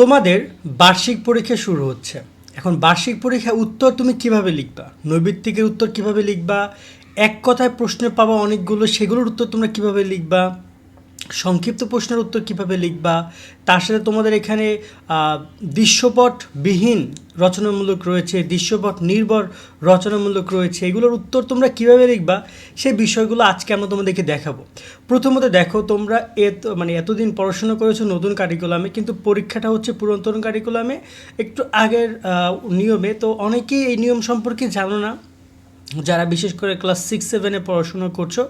তোমাদের বার্ষিক পরীক্ষা শুরু হচ্ছে। এখন বার্ষিক পরীক্ষা উত্তর তুমি কীভাবে লিখবা? নৈবিত্তিকের উত্তর কীভাবে লিখবা? এক কথায় প্রশ্ন পাবা অনেকগুলো, সেগুলোর উত্তর তোমরা কীভাবে লিখবা? সংক্ষিপ্ত প্রশ্নের উত্তর কীভাবে লিখবা? তার সাথে তোমাদের এখানে দৃশ্যপটবিহীন রচনামূলক রয়েছে দৃশ্যপট নির্ভর রচনামূলক রয়েছে। এগুলোর উত্তর তোমরা কীভাবে লিখবা? সেই বিষয়গুলো আজকে আমরা তোমাদেরকে দেখাবো। প্রথমত দেখো, তোমরা এত মানে এতদিন পড়াশোনা করেছ নতুন কারিকুলামে কিন্তু পরীক্ষাটা হচ্ছে পুরাতন কারিকুলামে একটু আগের নিয়মে, তো অনেকেই এই নিয়ম সম্পর্কে জানো না। যারা বিশেষ করে ক্লাস সিক্স সেভেনে পড়াশোনা করছ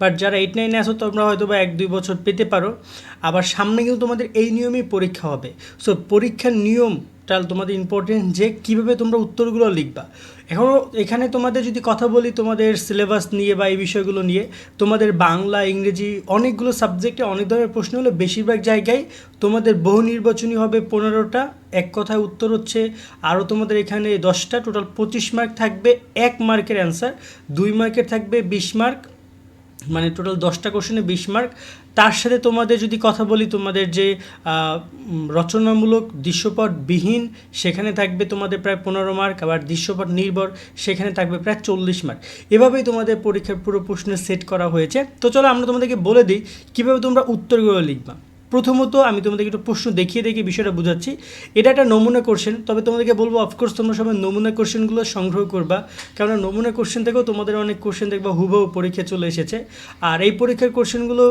বাট যারা এইট নাইনে আসো তোমরা হয়তো বা এক, দুই বছর পেতে পারো। আবার সামনে কিন্তু তোমাদের এই নিয়মেই পরীক্ষা হবে। সো পরীক্ষার নিয়মটা তোমাদের ইম্পর্টেন্ট যে কীভাবে তোমরা উত্তরগুলো লিখবা। এখনও এখানে তোমাদের যদি কথা বলি তোমাদের সিলেবাস নিয়ে বা এই বিষয়গুলো নিয়ে, তোমাদের বাংলা, ইংরেজি অনেকগুলো সাবজেক্টে অনেক ধরনের প্রশ্ন হলো বেশিরভাগ জায়গায় তোমাদের বহু নির্বাচনী হবে পনেরোটা, এক কথায় উত্তর হচ্ছে আরও তোমাদের এখানে দশটা টোটাল পঁচিশ মার্ক থাকবে, এক মার্কের অ্যান্সার দুই মার্কের থাকবে বিশ মার্ক মানে টোটাল দশটা কোশ্চেনে বিশ মার্ক তার সাথে তোমাদের যদি কথা বলি, তোমাদের যে রচনামূলক দৃশ্যপট রচনামূলক দৃশ্যপটবিহীন সেখানে থাকবে তোমাদের প্রায় পনেরো মার্ক আবার দৃশ্যপট নির্ভর সেখানে থাকবে প্রায় চল্লিশ মার্ক এভাবেই তোমাদের পরীক্ষার পুরো প্রশ্ন সেট করা হয়েছে। তো চলো আমরা তোমাদেরকে বলে দিই, কীভাবে তোমরা উত্তরগুলো লিখবা। প্রথমত আমি তোমাদেরকে একটু প্রশ্ন দেখিয়ে দেখিয়ে বিষয়টা বোঝাচ্ছি। এটা একটা নমুনা কোশ্চেন তবে তোমাদেরকে বলব অফকোর্স তোমরা সবাই নমুনা কোশ্চেনগুলো সংগ্রহ করবা কারণ নমুনা কোশ্চেন থেকেও তোমাদের অনেক কোশ্চেন দেখবা হুবহু পরীক্ষা চলে এসেছে। আর এই পরীক্ষার কোশ্চেনগুলো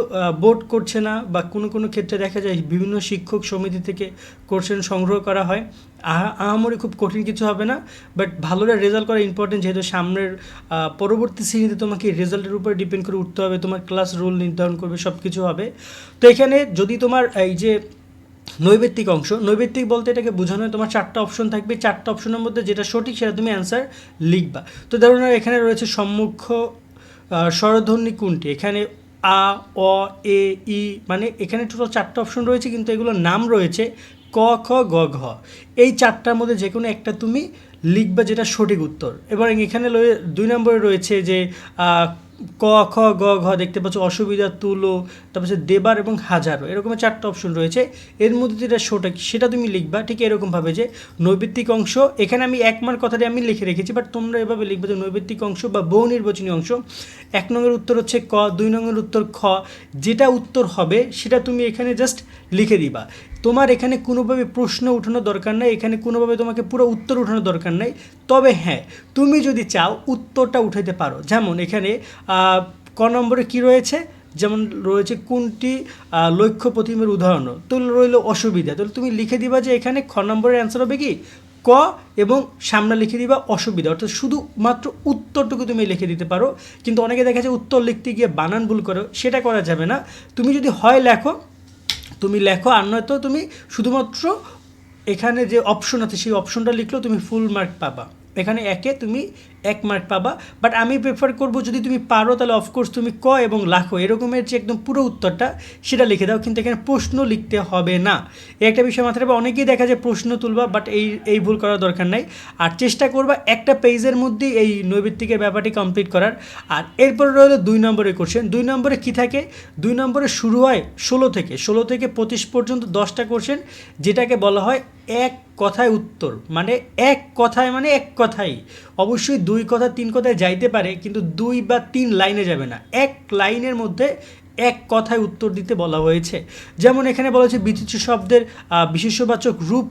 বোর্ড করছে না বা কোনো কোনো ক্ষেত্রে দেখা যায় বিভিন্ন শিক্ষক সমিতি থেকে কোশ্চেন সংগ্রহ করা হয়। আহা, আহামরি খুব কঠিন কিছু হবে না বাট ভালোরা রেজাল্ট করা ইম্পর্টেন্ট যেহেতু সামনের পরবর্তী শ্রেণীতে তোমাকে রেজাল্টের উপর ডিপেন্ড করে উঠতে হবে, তোমার ক্লাস রুল নির্ধারণ করবে সব কিছু হবে। তো এখানে যদি তোমার এই যে নৈবেত্তিক অংশ, নৈবেত্তিক বলতে এটাকে বোঝানো হয় তোমার চারটা অপশন থাকবে। চারটা অপশনের মধ্যে যেটা সঠিক সেটা তুমি অ্যান্সার লিখবা। তো ধরুন এখানে রয়েছে সম্মুখ স্বরধ্বনি কোনটি? এখানে আ, অ, এ, ই মানে এখানে টোটাল চারটা অপশন রয়েছে, কিন্তু এগুলোর নাম রয়েছে ক, খ, গ, ঘ। এই চারটার মধ্যে যে কোনো একটা তুমি লিখবা যেটা সঠিক উত্তর। এবং এখানে দুই নম্বরে রয়েছে যে ক, খ, গ, ঘ দেখতে পাচ্ছ, অসুবিধা, তুলো, তারপর দেবার এবং হাজারো, এরকম চারটা অপশন রয়েছে। এর মধ্যে যেটা সঠিক সেটা তুমি লিখবা, ঠিক এরকমভাবে যে নৈবিত্তিক অংশ, এখানে আমি এক মার কথাটি আমি লিখে রেখেছি বাট তোমরা এভাবে লিখবে যে নৈবিত্তিক অংশ বা বহু নির্বাচনী অংশ। এক নম্বরের উত্তর হচ্ছে ক, দুই নম্বরের উত্তর খ, যেটা উত্তর হবে, সেটা তুমি এখানে জাস্ট লিখে দিবা। তোমার এখানে কোনোভাবে প্রশ্ন উঠানোর দরকার নাই, এখানে কোনোভাবে তোমাকে পুরো উত্তর উঠানোর দরকার নাই। তবে হ্যাঁ তুমি যদি চাও উত্তরটা উঠাইতে পারো। যেমন এখানে ক নম্বরে কি রয়েছে? যেমন রয়েছে কোনটি লক্ষ্য প্রতিমের উদাহরণ। তো রইল অসুবিধা। তাহলে তুমি লিখে দিবা যে এখানে খ নম্বরের অ্যান্সার হবে কি? ক এবং সামনে লিখে দিবা অসুবিধা। অর্থাৎ শুধুমাত্র উত্তরটুকু তুমি লিখে দিতে পারো। কিন্তু অনেকে দেখা যায় উত্তর লিখতে গিয়ে বানান ভুল করো, সেটা করা যাবে না। তুমি যদি হয় লেখো তুমি লেখো, আর নয়তো তুমি শুধুমাত্র এখানে যে অপশন আছে, সেই অপশনটা লিখলেও তুমি ফুল মার্ক পাবা। এখানে একে তুমি এক মার্ক পাবা বাট আমি প্রেফার করব যদি তুমি পারো তাহলে অফকোর্স তুমি ক এবং লাখো এরকমের যে একদম পুরো উত্তরটা সেটা লিখে দাও, কিন্তু এখানে প্রশ্ন লিখতে হবে না। এই একটা বিষয় মাথায় রাখবে, অনেকেই দেখা যায় প্রশ্ন তুলবা বাট এই এই ভুল করার দরকার নাই। আর চেষ্টা করবা একটা পেজের মধ্যেই এই নৈবিত্তিকের ব্যাপারটি কমপ্লিট করার। আর এরপরে রইল দুই নম্বরের কোশ্চেন দুই নম্বরে কি থাকে? দুই নম্বরে শুরু হয় ষোলো থেকে। ষোলো থেকে পঁচিশ পর্যন্ত দশটা কোশ্চেন যেটাকে বলা হয় এক কথায় উত্তর। মানে এক কথায় মানে এক কথাই। অবশ্যই দুই কথা তিন কথায় যাইতে পারে, কিন্তু দুই বা তিন লাইনে যাবে না। এক লাইনের মধ্যে এক কথায় উত্তর দিতে বলা হয়েছে। যেমন এখানে বলা হয়েছে, বিচিত্র শব্দের বিশেষবাচক রূপ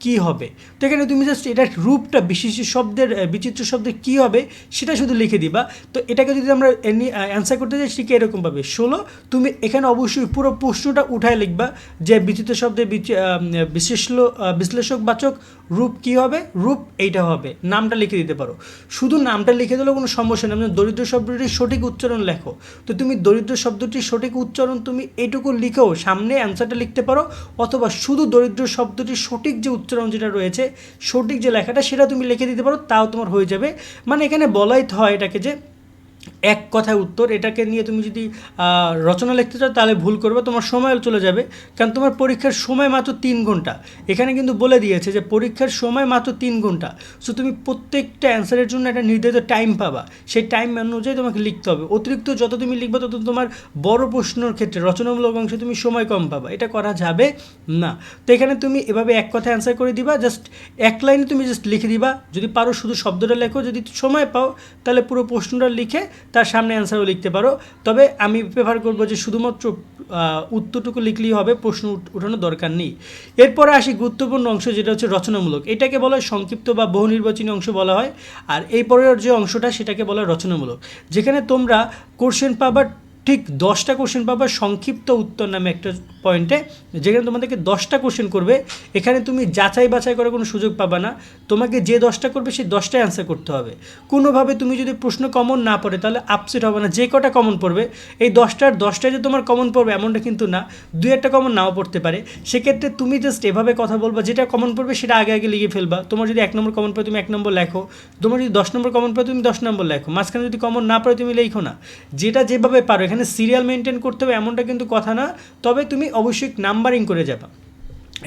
কি হবে? তো এখানে তুমি জাস্ট এটার রূপটা বিশিষ্ট শব্দের বিচিত্র শব্দের কি হবে সেটা শুধু লিখে দিবা। তো এটাকে যদি আমরা অ্যান্সার করতে যাই ঠিক এরকমভাবে ষোলো তুমি এখানে অবশ্যই পুরো প্রশ্নটা উঠায় লিখবা যে বিচিত্র শব্দের বিচ- আহ, বিশ্লেষল আহ, বিশ্লেষকবাচক রূপ কি হবে? রূপ এইটা হবে। নামটা লিখে দিতে পারো। শুধু নামটা লিখে দিলেও কোনো সমস্যা নেই। দরিদ্র শব্দটির সঠিক উচ্চারণ লেখো। তো তুমি দরিদ্র শব্দটির সঠিক উচ্চারণ তুমি এইটুকু লিখেও সামনে অ্যান্সারটা লিখতে পারো। অথবা শুধু দরিদ্র শব্দটির সঠিক যে উচ্চারণ যেটা রয়েছে, সঠিক যে লেখাটা সেটা তুমি লিখে দিতে পারো, তাও তোমার হয়ে যাবে। মানে এখানে বলাই হয় এটাকে যে এক কথায় উত্তর, এটাকে নিয়ে তুমি যদি রচনা লিখতে চাও তাহলে ভুল করবে, তোমার সময় চলে যাবে। কারণ তোমার পরীক্ষার সময় মাত্র তিন ঘণ্টা। এখানে কিন্তু বলে দিয়েছে যে পরীক্ষার সময় মাত্র তিন ঘণ্টা। সো তুমি প্রত্যেকটা অ্যান্সারের জন্য একটা নির্ধারিত টাইম পাবা। সেই টাইম অনুযায়ী তোমাকে লিখতে হবে। অতিরিক্ত যত তুমি লিখবে, তত তোমার বড় প্রশ্নের ক্ষেত্রে, রচনামূলক অংশে তুমি সময় কম পাবা। এটা করা যাবে না। তো এখানে তুমি এভাবে এক কথা অ্যান্সার করে দিবা। জাস্ট এক লাইনে তুমি জাস্ট লিখে দিবা। যদি পারো শুধু শব্দটা লেখো। যদি সময় পাও, তাহলে পুরো প্রশ্নটা লিখে তার সামনে অ্যান্সারও লিখতে পারো। তবে আমি প্রেফার করব যে শুধুমাত্র উত্তরটুকু লিখলেই হবে, প্রশ্ন উঠ- উঠানোর দরকার নেই। এরপরে আসি গুরুত্বপূর্ণ অংশ, যেটা হচ্ছে রচনামূলক। এটাকে বলা হয় সংক্ষিপ্ত বা বহু নির্বাচনী অংশ বলা হয়, আর এই পরের যে অংশটা, সেটাকে বলা রচনামূলক। যেখানে তোমরা কোশ্চেন পাবার ঠিক দশটা কোশ্চেন পাবার সংক্ষিপ্ত উত্তর নামে একটা পয়েন্টে যেখানে তোমাদেরকে দশটা কোশ্চেন করবে, এখানে তুমি যাচাই বাছাই করার কোনো সুযোগ পাবা না। তোমাকে যে দশটা করবে, সেই দশটাই অ্যান্সার করতে হবে। কোনোভাবে তুমি যদি প্রশ্ন কমন না পড়ে, তাহলে আপসেট হবে না। যে কটা কমন পড়বে, এই দশটার দশটায় যে তোমার কমন পড়বে, এমনটা কিন্তু না। দু একটা কমন নাও পড়তে পারে। সেক্ষেত্রে তুমি জাস্ট এভাবে কথা বলবা, যেটা কমন পড়বে, সেটা আগে আগে লিখে ফেলবা। তোমার যদি এক নম্বর কমন পড়ে, তুমি এক নম্বর লেখো। তোমার যদি দশ নম্বর কমন পড়ে, তুমি দশ নম্বর লেখো। মাঝখানে যদি কমন না পড়ে, তুমি লেখো না। যেটা যেভাবে পারো, এখানে সিরিয়াল মেনটেন করতে হবে, এমনটা কিন্তু কথা না। তবে তুমি অবশ্যই নাম্বারিং করে যাবা।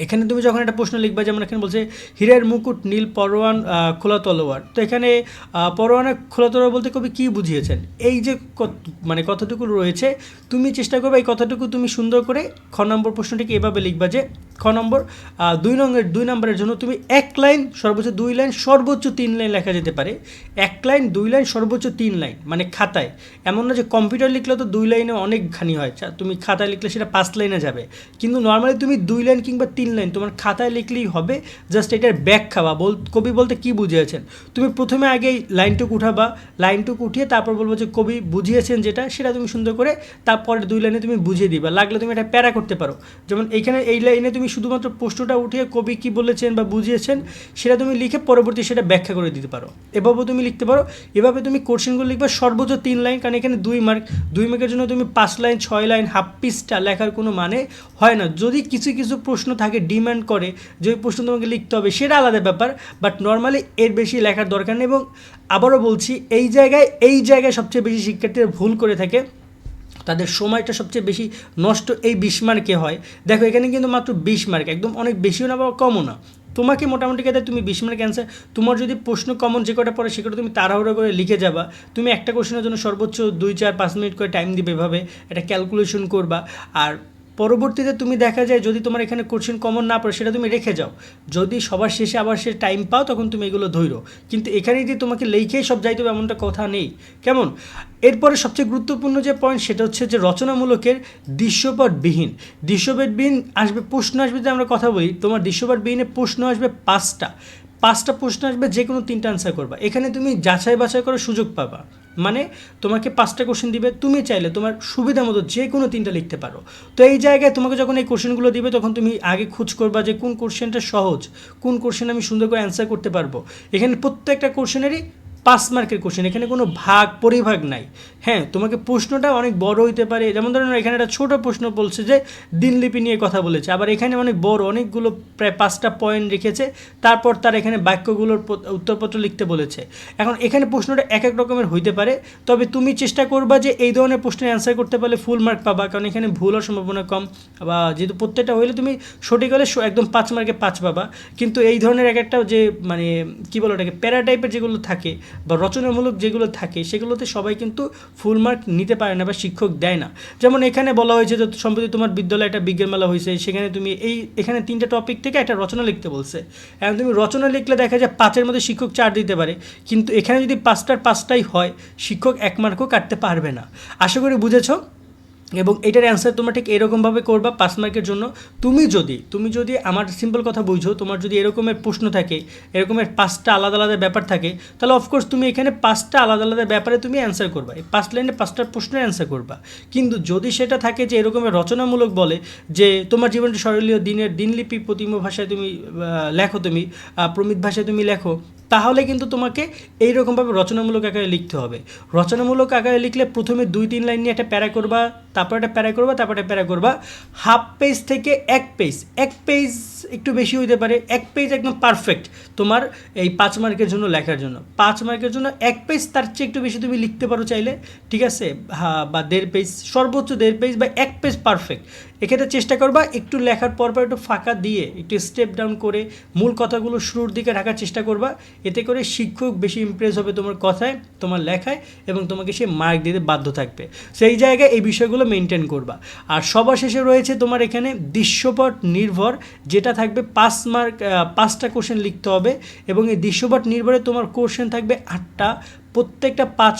এখানে তুমি যখন একটা প্রশ্ন লিখবা, যেমন এখানে বলছে, হীরের মুকুট নীল পরোয়ান খোলা তলোয়ার। তো এখানে পরোয়ানা খোলা তলোয়ার বলতে কবি কী বুঝিয়েছেন? এই যে মানে কতটুকু রয়েছে, তুমি চেষ্টা করবে এই কথাটুকু তুমি সুন্দর করে খ নম্বর প্রশ্নটিকে এভাবে লিখবা যে খ নম্বর দুই নম্বরের দুই নম্বরের জন্য তুমি এক লাইন সর্বোচ্চ দুই লাইন, সর্বোচ্চ তিন লাইন লেখা যেতে পারে। এক লাইন, দুই লাইন, সর্বোচ্চ তিন লাইন মানে খাতায়। এমন না যে কম্পিউটার লিখলে তো দুই লাইনে অনেকখানি হয়। চা- তুমি খাতায় লিখলে সেটা পাঁচ লাইনে যাবে। কিন্তু নর্মালি তুমি দুই লাইন কিংবা তিন লাইন তোমার খাতায় লিখলেই হবে জাস্ট এটার ব্যাখ্যা বা বল, কবি বলতে কী বুঝিয়েছেন? তুমি প্রথমে আগে লাইনটুকু উঠাবা, লাইনটুকু উঠিয়ে তারপর বলব যে কবি বুঝিয়েছেন যেটা, সেটা তুমি সুন্দর করে তারপরে দুই লাইনে তুমি বুঝিয়ে দিবা। লাগলে তুমি এটা প্যারা করতে পারো। যেমন এইখানে এই লাইনে তুমি শুধুমাত্র প্রশ্নটা উঠিয়ে কবি কি বলেছেন বা বুঝিয়েছেন, সেটা তুমি লিখে পরবর্তী সেটা ব্যাখ্যা করে দিতে পারো। এভাবে তুমি লিখতে পারো। এভাবে তুমি কোশ্চেনগুলো লিখবে, সর্বোচ্চ তিন লাইন, কারণ এখানে দুই মার্ক দুই মার্কের জন্য তুমি পাঁচ লাইন, ছয় লাইন হাফ পিসটা লেখার কোনো মানে হয় না। যদি কিছু কিছু প্রশ্ন থাকে ডিমান্ড করে যে প্রশ্ন তোমাকে লিখতে হবে, সেটা আলাদা ব্যাপার বাট নর্মালি এর বেশি লেখার দরকার নেই এবং আবারও বলছি, এই জায়গায় এই জায়গায় সবচেয়ে বেশি শিক্ষার্থীরা ভুল করে থাকে। তাদের সময়টা সবচেয়ে বেশি নষ্ট এই বিশ মার্কে হয়। দেখো, এখানে কিন্তু মাত্র বিশ মার্ক, একদম অনেক বেশিও না বা কমও না। তোমাকে মোটামুটি কাজে তুমি বিশ মার্ক অ্যান্সার তোমার যদি প্রশ্ন কমন যে কটা পড়ে সেটা তুমি তাড়াহুড়ো করে লিখে যাবা। তুমি একটা কোশ্চেনের জন্য সর্বোচ্চ দুই, চার, পাঁচ মিনিট করে টাইম দিবে এভাবে। এটা ক্যালকুলেশন করবা। আর পরবর্তীতে তুমি দেখা যায় যদি তোমার এখানে কোশ্চেন কমন না পড়ে, সেটা তুমি রেখে যাও। যদি সবার শেষে আবার সে টাইম পাও, তখন তুমি এগুলো ধৈর্য কিন্তু এখানে যে তোমাকে লেখেই সব যাইতে হবে এমনটা কথা নেই। কেমন? এরপরে সবচেয়ে গুরুত্বপূর্ণ যে পয়েন্ট সেটা হচ্ছে যে রচনামূলকের দৃশ্যপটবিহীন। দৃশ্যপটবিহীন আসবে, প্রশ্ন আসবে যে আমরা কথা বলি, তোমার দৃশ্যপটবিহীনে প্রশ্ন আসবে পাঁচটা। পাঁচটা প্রশ্ন আসবে যে কোনো তিনটা আনসার করবা। এখানে তুমি যাচাই বাছাই করার সুযোগ পাবা। মানে তোমাকে পাঁচটা কোশ্চেন দিবে, তুমি চাইলে তোমার সুবিধা মতো যে কোনো তিনটা লিখতে পারো। তো এই জায়গায় তোমাকে যখন এই কোশ্চেনগুলো দিবে, তখন তুমি আগে খোঁজ করবা যে কোন কোশ্চেনটা সহজ, কোন কোশ্চেন আমি সুন্দর করে অ্যান্সার করতে পারব। এখানে প্রত্যেকটা কোশ্চেনেরই পাঁচ মার্কের কোশ্চেন এখানে কোনো ভাগ, পরিভাগ নাই। হ্যাঁ তোমাকে প্রশ্নটা অনেক বড় হইতে পারে। যেমন ধরুন, এখানে একটা ছোটো প্রশ্ন বলছে যে, দিনলিপি নিয়ে কথা বলেছে। আবার এখানে অনেক বড়, অনেকগুলো প্রায় পাঁচটা পয়েন্ট রেখেছে। তারপর তার এখানে বাক্যগুলোর উত্তরপত্র লিখতে বলেছে। এখন এখানে প্রশ্নটা এক এক রকমের হইতে পারে। তবে তুমি চেষ্টা করবা যে, এই ধরনের প্রশ্নের অ্যান্সার করতে পারলে ফুল মার্ক পাবা। কারণ এখানে ভুল হওয়ার সম্ভাবনা কম। বা যেহেতু প্রত্যেকটা হইলে তুমি সঠিক হলে একদম পাঁচ মার্কে পাঁচ পাবা। কিন্তু এই ধরনের এক একটা যে মানে কী বলো ওটাকে প্যারা টাইপের যেগুলো থাকে বা রচনামূলক যেগুলো থাকে, সেগুলোতে সবাই কিন্তু ফুল মার্ক নিতে পারে না বা শিক্ষক দেয় না। যেমন এখানে বলা হয়েছে যে সম্প্রতি তোমার বিদ্যালয়ে একটা বিজ্ঞান মেলা হয়েছে, সেখানে তুমি এই, এখানে তিনটা টপিক থেকে একটা রচনা লিখতে বলছে। এখন তুমি রচনা লিখলে দেখা যায় পাঁচের মধ্যে শিক্ষক চার দিতে পারে, কিন্তু এখানে যদি পাঁচটার পাঁচটাই হয়, শিক্ষক এক মার্কও কাটতে পারবে না। আশা করি বুঝেছ? এবং এটার অ্যান্সার তোমরা ঠিক এরকমভাবে করবা পাঁচ মার্কের জন্য। তুমি যদি তুমি যদি আমার সিম্পল কথা বুঝো, তোমার যদি এরকমের প্রশ্ন থাকে, এরকমের পাঁচটা আলাদা আলাদা ব্যাপার থাকে, তাহলে অফকোর্স তুমি এখানে পাঁচটা আলাদা আলাদা ব্যাপারে তুমি অ্যান্সার করবা। এই পাঁচ লাইনে পাঁচটা প্রশ্নের অ্যান্সার করবা। কিন্তু যদি সেটা থাকে যে এরকমের রচনামূলক বলে যে তোমার জীবনটা সরলীয় দিনের দিনলিপি প্রতিম ভাষায় তুমি লেখো তুমি প্রমিত ভাষায় তুমি লেখো তাহলে কিন্তু তোমাকে এইরকমভাবে রচনামূলক আকারে লিখতে হবে। রচনামূলক আকারে লিখলে প্রথমে দুই, তিন লাইন নিয়ে একটা প্যারা করবা, তারপর একটা প্যারা করবা, তারপর একটা প্যারা করবা। হাফ পেজ থেকে এক পেজ এক পেজ একটু বেশি হইতে পারে, এক পেজ একদম পারফেক্ট তোমার এই পাঁচ মার্কের জন্য লেখার জন্য। পাঁচ মার্কের জন্য এক পেজ, তার চেয়ে একটু বেশি তুমি লিখতে পারো চাইলে, ঠিক আছে? হ্যাঁ বা দেড় পেজ, সর্বোচ্চ দেড় পেজ বা এক পেজ পারফেক্ট এক্ষেত্রে চেষ্টা করবা একটু লেখার পর পর একটু ফাঁকা দিয়ে, একটু স্টেপ ডাউন করে মূল কথাগুলো শুরুর দিকে রাখার চেষ্টা করবা। এতে করে শিক্ষক বেশি ইমপ্রেস হবে তোমার কথায়, তোমার লেখায় এবং তোমাকে সে মার্ক দিতে বাধ্য থাকবে। সেই জায়গায় এই বিষয়গুলো মেনটেন করবা। আর সবার শেষে রয়েছে তোমার এখানে দৃশ্যপট নির্ভর, যেটা থাকবে পাঁচ মার্ক পাঁচটা কোশ্চেন লিখতে হবে এবং এই দৃশ্যপট নির্ভরে তোমার কোশ্চেন থাকবে আটটা। প্রত্যেকটা পাঁচ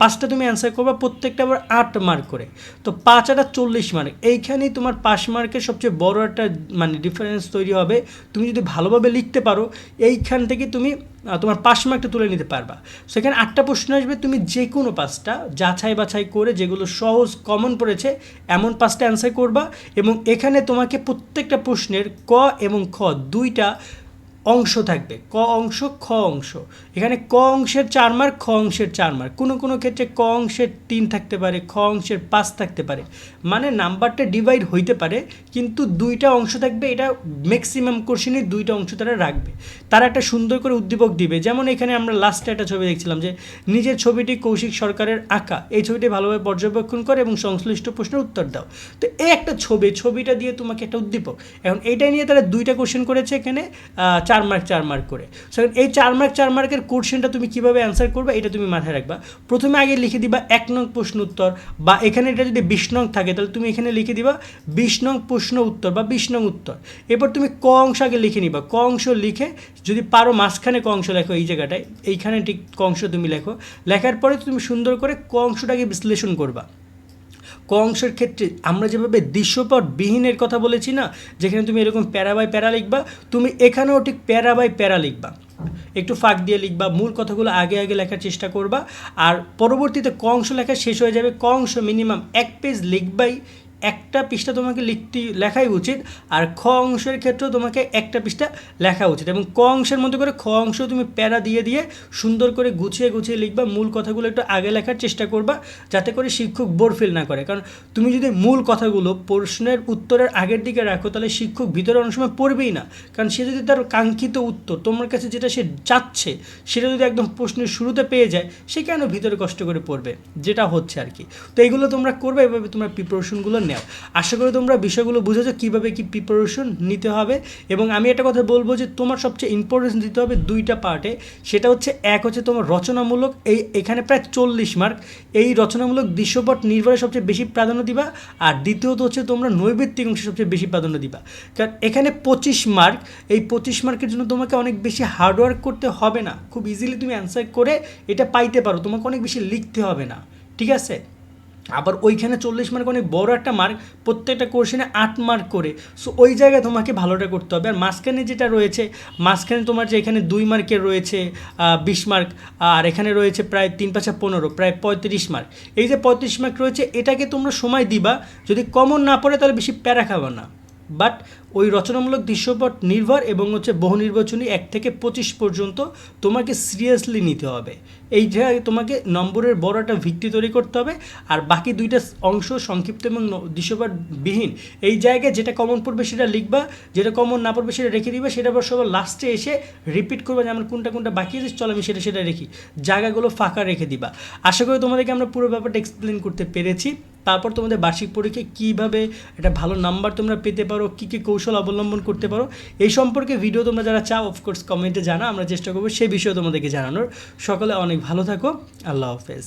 পাঁচটা তুমি অ্যান্সার করবে, প্রত্যেকটা আবার আট মার্ক করে। তো পাঁচ আটা চল্লিশ মার্ক এইখানেই তোমার পাঁচ মার্কের সবচেয়ে বড় একটা মানে ডিফারেন্স তৈরি হবে। তুমি যদি ভালোভাবে লিখতে পারো, এইখান থেকে তুমি তোমার পাঁচ মার্কটা তুলে নিতে পারবা। সেখানে আটটা প্রশ্ন আসবে, তুমি যে কোনো পাঁচটা, যাচাই বাছাই করে যেগুলো সহজ কমন পড়েছে, এমন পাঁচটা অ্যান্সার করবা। এবং এখানে তোমাকে প্রত্যেকটা প্রশ্নের ক এবং খ, দুইটা অংশ থাকবে। ক অংশ, খ অংশ। এখানে ক অংশের চার মার্ক খ অংশের চার মার্ক। কোনো কোনো ক্ষেত্রে ক অংশের তিন থাকতে পারে খ অংশের পাঁচ থাকতে পারে। মানে নাম্বারটা ডিভাইড হইতে পারে, কিন্তু দুইটা অংশ থাকবে, এটা ম্যাক্সিমাম কোশ্চেনে দুইটা অংশ তারা রাখবে। তারা একটা সুন্দর করে উদ্দীপক দিবে। যেমন এখানে আমরা লাস্টে একটা ছবি দেখছিলাম যে, নিজের ছবিটি কৌশিক সরকারের আঁকা। এই ছবিটি ভালোভাবে পর্যবেক্ষণ করে এবং সংশ্লিষ্ট প্রশ্নের উত্তর দাও। তো এই একটা ছবি, ছবিটা দিয়ে তোমাকে একটা উদ্দীপক। এখন এইটা নিয়ে তারা দুইটা কোশ্চেন করেছে এখানে চার মার্ক চার মার্ক করে। সো এই চার মার্ক, চার মার্কের কোশ্চেনটা তুমি কীভাবে অ্যান্সার করবে, এটা তুমি মাথায় রাখবা। প্রথমে আগে লিখে দিবা এক নং প্রশ্ন উত্তর, বা এখানে এটা যদি বিশ নং থাকে, তাহলে তুমি এখানে লিখে দিবা বিশ নং প্রশ্ন উত্তর বা বিশ নং উত্তর। এরপর তুমি ক অংশ আগে লিখে নিবা। ক অংশ লিখে যদি পারো মাঝখানে ক অংশ লেখো এই জায়গাটায়, এইখানে ঠিক ক অংশ তুমি লেখো। লেখার পরে তুমি সুন্দর করে ক অংশটাকে বিশ্লেষণ করবা। ক অংশের ক্ষেত্রে আমরা যেভাবে দৃশ্যপট বিহীনের কথা বলেছি না, যেখানে তুমি এরকম প্যারা বাই প্যারা লিখবা, তুমি এখানেও ঠিক প্যারা বাই প্যারা লিখবা। একটু ফাঁক দিয়ে লিখবা, মূল কথাগুলো আগে আগে লেখার চেষ্টা করবা, আর পরবর্তীতে ক অংশ লেখা শেষ হয়ে যাবে ক অংশ মিনিমাম এক পেজ লিখবাই একটা পৃষ্ঠা তোমাকে লিখতে, লেখাই উচিত, আর খ অংশের ক্ষেত্রেও তোমাকে একটা পৃষ্ঠা লেখা উচিত। এবং ক অংশের মধ্যে করে খ অংশ তুমি প্যারা দিয়ে দিয়ে সুন্দর করে গুছিয়ে গুছিয়ে লিখবা, মূল কথাগুলো একটু আগে লেখার চেষ্টা করবা, যাতে করে শিক্ষক বোর ফিল না করে। কারণ তুমি যদি মূল কথাগুলো প্রশ্নের উত্তরের আগের দিকে রাখো, তাহলে শিক্ষক ভিতরে অনেক সময় পড়বেই না। কারণ সে যদি তার কাঙ্ক্ষিত উত্তর, তোমার কাছে যেটা সে চাচ্ছে, সেটা যদি একদম প্রশ্নের শুরুতে পেয়ে যায়, সে কেন ভিতরে কষ্ট করে পড়বে? যেটা হচ্ছে আর কি। তো এইগুলো তোমরা করবে, এভাবে তোমরা প্রিপারেশনগুলো নেও। আশা করি তোমরা বিষয়গুলো বুঝেছ কীভাবে কী প্রিপারেশন নিতে হবে এবং আমি একটা কথা বলব যে তোমার সবচেয়ে ইম্পর্টেন্স দিতে হবে দুইটা পার্টে সেটা হচ্ছে, এক হচ্ছে তোমার রচনামূলক, এই এখানে প্রায় চল্লিশ মার্ক এই রচনামূলক দৃশ্যপট নির্ভরে সবচেয়ে বেশি প্রাধান্য দিবা। আর দ্বিতীয়ত হচ্ছে তোমরা নৈবেত্তিক অংশে সবচেয়ে বেশি প্রাধান্য দিবা। কারণ এখানে পঁচিশ মার্ক এই পঁচিশ মার্কের জন্য তোমাকে অনেক বেশি হার্ডওয়ার্ক করতে হবে না। খুব ইজিলি তুমি অ্যান্সার করে এটা পাইতে পারো। তোমাকে অনেক বেশি লিখতে হবে না। ঠিক আছে? আবার ওইখানে চল্লিশ মার্ক অনেক বড় একটা মার্ক প্রত্যেকটা কোশ্চেনে আট মার্ক করে। সো ওই জায়গায় তোমাকে ভালোটা করতে হবে। আর মাঝখানে যেটা রয়েছে, মাঝখানে তোমার যে এখানে দুই মার্কের রয়েছে বিশ মার্ক আর এখানে রয়েছে প্রায় তিন পাঁচা পনেরো, প্রায় পঁয়ত্রিশ মার্ক এই যে পঁয়ত্রিশ মার্ক রয়েছে, এটাকে তোমরা সময় দিবা। যদি কমন না পড়ে, তাহলে বেশি প্যারা খাবা না। বাট ওই রচনামূলক দৃশ্যপট নির্ভর এবং হচ্ছে বহু নির্বাচনী এক থেকে পঁচিশ পর্যন্ত তোমাকে সিরিয়াসলি নিতে হবে। এই জায়গায় তোমাকে নম্বরের বড় একটা ভিত্তি তৈরি করতে হবে আর বাকি দুইটা অংশ সংক্ষিপ্ত এবং দৃশ্যপট বিহীন এই জায়গায় যেটা কমন পড়বে সেটা লিখবা, যেটা কমন না পড়বে সেটা রেখে দিবা, সেটা আবার সবার লাস্টে এসে রিপিট করবা যে আমার কোনটা কোনটা বাকি আছে, চল আমি সেটা সেটা রেখি। জায়গাগুলো ফাঁকা রেখে দিবা। আশা করি তোমাদেরকে আমরা পুরো ব্যাপারটা এক্সপ্লেন করতে পেরেছি। তারপর তোমাদের বার্ষিক পরীক্ষায় কীভাবে একটা ভালো নাম্বার তোমরা পেতে পারো, কী কী কৌশল অবলম্বন করতে পারো, এই সম্পর্কে ভিডিও তোমরা যারা চাও অফকোর্স কমেন্টে জানা আমরা চেষ্টা করব সে বিষয়ে তোমাদেরকে জানানোর। সকলে অনেক ভালো থাকো, আল্লাহ হাফেজ।